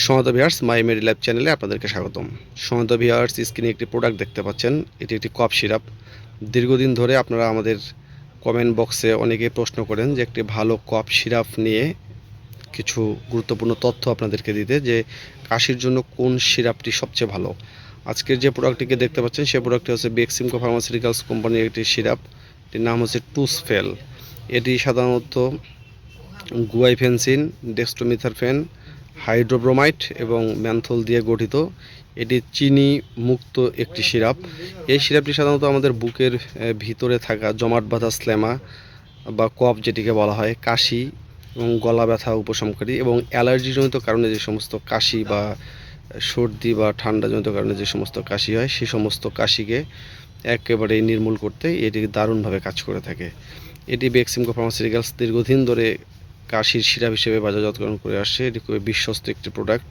সমাদ viewers মাই মেডি lab চ্যানেলে আপনাদেরকে স্বাগতম। সমাদ ভিয়ার্স স্ক্রিনে একটি প্রোডাক্ট দেখতে পাচ্ছেন, এটি একটি কফ সিরাপ দীর্ঘদিন ধরে আপনারা আমাদের কমেন্ট বক্সে অনেকেই প্রশ্ন করেন যে একটি ভালো কফ সিরাপ নিয়ে কিছু গুরুত্বপূর্ণ তথ্য আপনাদেরকে দিতে, যে কাশির জন্য কোন সিরাপটি সবচেয়ে ভালো। আজকের যে প্রোডাক্টটিকে দেখতে পাচ্ছেন সেই প্রোডাক্টটি হচ্ছে বেক্সিমকো ফার্মাসিউটিক্যালস কোম্পানির একটি সিরাপ এটির নাম হচ্ছে টুসফেল এটি সাধারণত গুয়াইফেন্সিন ডেক্সট্রোমিথারফেন হাইড্রোব্রোমাইট এবং ম্যানথল দিয়ে গঠিত। এটি চিনি মুক্ত একটি সিরাপ। এই সিরাপটি সাধারণত আমাদের বুকের ভিতরে থাকা জমাট বাঁধা স্ল্যামা বা কফ যেটিকে বলা হয়, কাশি এবং গলা ব্যথা উপশমকারী এবং অ্যালার্জিজনিত কারণে যে সমস্ত কাশি বা সর্দি বা ঠান্ডাজনিত কারণে যে সমস্ত কাশি হয় সেই সমস্ত কাশিকে একেবারে নির্মূল করতে এটি দারুণভাবে কাজ করে থাকে। এটি বেক্সিমকো ফার্মাসিউটিক্যালস দীর্ঘদিন ধরে কাশির সিরাপ হিসেবে বাজারজাতকরণ করে আসছে। এটি খুবই বিশ্বস্ত একটি প্রোডাক্ট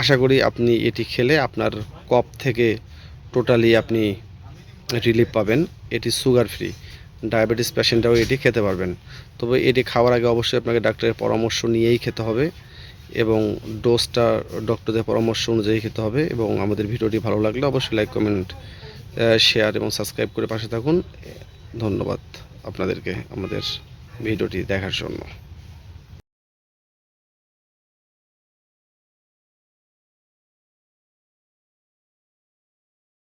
আশা করি আপনি এটি খেলে আপনার কপ থেকে টোটালি আপনি রিলিফ পাবেন। এটি সুগার ফ্রি ডায়াবেটিস পেশেন্টরাও এটি খেতে পারবেন। তবে এটি খাওয়ার আগে অবশ্যই আপনাকে ডাক্তারের পরামর্শ নিয়েই খেতে হবে এবং ডোজটা ডক্টরদের পরামর্শ অনুযায়ী খেতে হবে এবং আমাদের ভিডিওটি ভালো লাগলে অবশ্যই লাইক কমেন্ট শেয়ার এবং সাবস্ক্রাইব করে পাশে থাকুন। ধন্যবাদ আপনাদেরকে আমাদের ভিডিওটি দেখার জন্য।